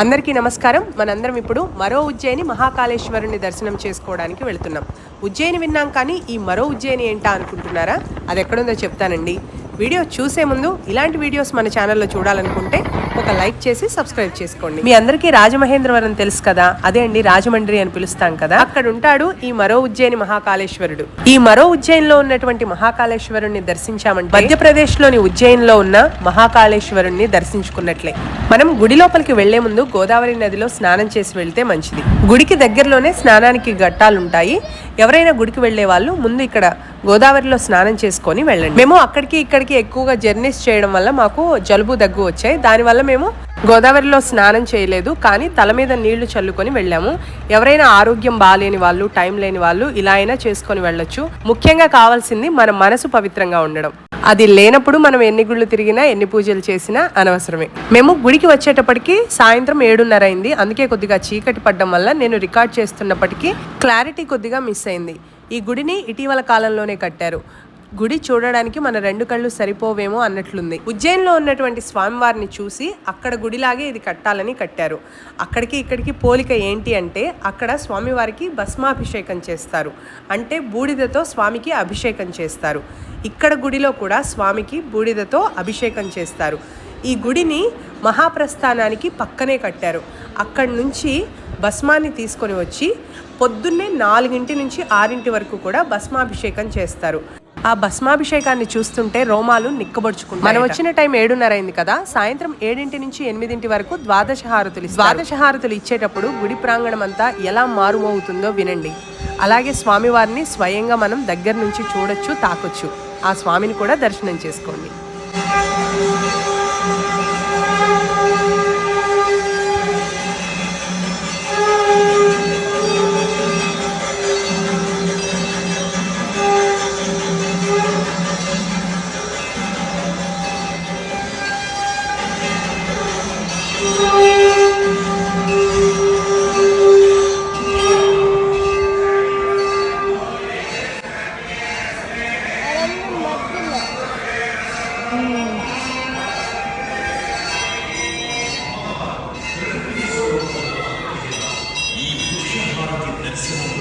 అందరికీ నమస్కారం. మనందరం ఇప్పుడు మరో ఉజ్జయిని మహాకాళేశ్వరుని దర్శనం చేసుకోవడానికి వెళుతున్నాం. ఉజ్జయిని విన్నాం కానీ ఈ మరో ఉజ్జయిని ఏంటా అనుకుంటున్నారా? అది ఎక్కడుందో చెప్తానండి. వీడియో చూసే ముందు ఇలాంటి వీడియోస్ మన ఛానల్లో చూడాలనుకుంటే ఒక లైక్ చేసి సబ్స్క్రైబ్ చేసుకోండి. మీ అందరికీ రాజమహేంద్రవరం తెలుసు కదా? అదే అండి రాజమండ్రి అని పిలుస్తాం కదా? అక్కడ ఉంటాడు ఈ మరో ఉజ్జయిని మహాకాళేశ్వరుడు. ఈ మరో ఉజ్జయిన్లో ఉన్నటువంటి మహాకాళేశ్వరుణ్ణి దర్శించామంటే మధ్యప్రదేశ్లోని ఉజ్జయిన్లో ఉన్న మహాకాళేశ్వరుణ్ణి దర్శించుకున్నట్లే. మనం గుడి లోపలికి వెళ్ళే ముందు గోదావరి నదిలో స్నానం చేసి వెళ్తే మంచిది. గుడికి దగ్గరలోనే స్నానానికి ఘట్టాలుంటాయి ఎవరైనా గుడికి వెళ్ళే వాళ్ళు ముందు ఇక్కడ గోదావరిలో స్నానం చేసుకొని వెళ్ళండి. మేము అక్కడికి ఇక్కడికి ఎక్కువగా జర్నీస్ చేయడం వల్ల మాకు జలుబు దగ్గు వచ్చాయి. దానివల్ల మేము గోదావరిలో స్నానం చేయలేదు. కానీ తల మీద నీళ్ళు చల్లుకొని వెళ్ళాము. ఎవరైనా ఆరోగ్యం బాగాలేని వాళ్ళు టైం లేని వాళ్ళు ఇలా అయినా చేసుకొని వెళ్ళొచ్చు. ముఖ్యంగా కావాల్సింది మన మనసు పవిత్రంగా ఉండడం. అది లేనప్పుడు మనం ఎన్ని గుళ్ళు తిరిగినా ఎన్ని పూజలు చేసినా అనవసరమే. మేము గుడికి వచ్చేటప్పటికి సాయంత్రం ఏడున్నర అయింది. అందుకే కొద్దిగా చీకటి పడ్డం వల్ల నేను రికార్డ్ చేస్తున్నప్పటికీ క్లారిటీ కొద్దిగా మిస్ అయింది. ఈ గుడిని ఇటీవల కాలంలోనే కట్టారు. గుడి చూడడానికి మన రెండు కళ్ళు సరిపోవేమో అన్నట్లుంది. ఉజ్జయిన్లో ఉన్నటువంటి స్వామివారిని చూసి అక్కడ గుడిలాగే ఇది కట్టాలని కట్టారు. అక్కడికి ఇక్కడికి పోలిక ఏంటి అంటే అక్కడ స్వామివారికి భస్మాభిషేకం చేస్తారు. అంటే బూడిదతో స్వామికి అభిషేకం చేస్తారు. ఇక్కడ గుడిలో కూడా స్వామికి బూడిదతో అభిషేకం చేస్తారు. ఈ గుడిని మహాప్రస్థానానికి పక్కనే కట్టారు. అక్కడి నుంచి భస్మాన్ని తీసుకొని వచ్చి పొద్దున్నే నాలుగింటి నుంచి ఆరింటి వరకు కూడా భస్మాభిషేకం చేస్తారు. ఆ భస్మాభిషేకాన్ని చూస్తుంటే రోమాలు నిక్కబడుచుకుంటాయి మనం వచ్చిన టైం ఏడున్నర అయింది కదా సాయంత్రం ఏడింటి నుంచి ఎనిమిదింటి వరకు ద్వాదశ హారతులు. ద్వాదశ హారతులు ఇచ్చేటప్పుడు గుడి ప్రాంగణం అంతా ఎలా మారుమవుతుందో వినండి. అలాగే స్వామివారిని స్వయంగా మనం దగ్గర నుంచి చూడొచ్చు తాకొచ్చు. ఆ స్వామిని కూడా దర్శనం చేసుకోండి. Yes.